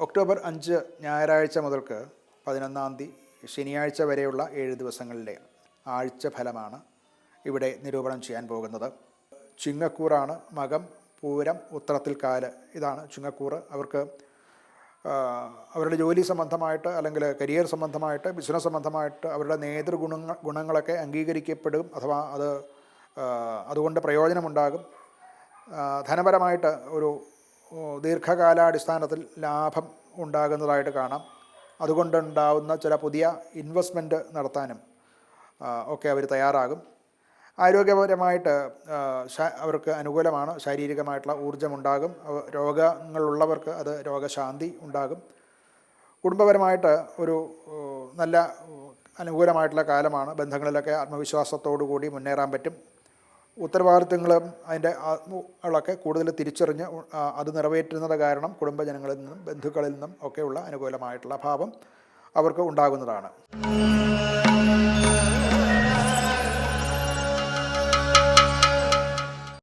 October അഞ്ച് ഞായറാഴ്ച മുതൽക്ക് പതിനൊന്നാം തീയതി ശനിയാഴ്ച വരെയുള്ള ഏഴ് ദിവസങ്ങളിലെ ആഴ്ച ഫലമാണ് ഇവിടെ നിരൂപണം ചെയ്യാൻ പോകുന്നത്. ചുങ്ങക്കൂറാണ് മകം പൂരം ഉത്തരത്തിൽ കാൽ ഇതാണ് ചുങ്ങക്കൂറ്. അവർക്ക് അവരുടെ ജോലി സംബന്ധമായിട്ട് അല്ലെങ്കിൽ കരിയർ സംബന്ധമായിട്ട് ബിസിനസ് സംബന്ധമായിട്ട് അവരുടെ നേതൃഗുണങ്ങൾ ഗുണങ്ങളൊക്കെ അംഗീകരിക്കപ്പെടും അഥവാ അത് അതുകൊണ്ട് പ്രയോജനമുണ്ടാകും. ധനപരമായിട്ട് ഒരു ദീർഘകാലാടിസ്ഥാനത്തിൽ ലാഭം ഉണ്ടാകുന്നതായിട്ട് കാണാം. അതുകൊണ്ടുണ്ടാവുന്ന ചില പുതിയ ഇൻവെസ്റ്റ്മെന്റ് നടത്താനും ഒക്കെ അവർ തയ്യാറാകും. ആരോഗ്യപരമായിട്ട് അവർക്ക് അനുകൂലമാണ്. ശാരീരികമായിട്ടുള്ള ഊർജമുണ്ടാകും. രോഗങ്ങളുള്ളവർക്ക് അത് രോഗശാന്തി ഉണ്ടാകും. കുടുംബപരമായിട്ട് ഒരു നല്ല അനുകൂലമായിട്ടുള്ള കാലമാണ്. ബന്ധങ്ങളിലൊക്കെ ആത്മവിശ്വാസത്തോടു കൂടി മുന്നേറാൻ പറ്റും. ഉത്തരവാദിത്തങ്ങളും അതിന്റെ ളൊക്കെ കൂടുതൽ തിരിച്ചറിഞ്ഞ് അത് നിറവേറ്റുന്നത് കാരണം കുടുംബജനങ്ങളിൽ നിന്നും ബന്ധുക്കളിൽ നിന്നും ഒക്കെയുള്ള അനുകൂലമായിട്ടുള്ള ഭാവം അവർക്ക് ഉണ്ടാകുന്നതാണ്.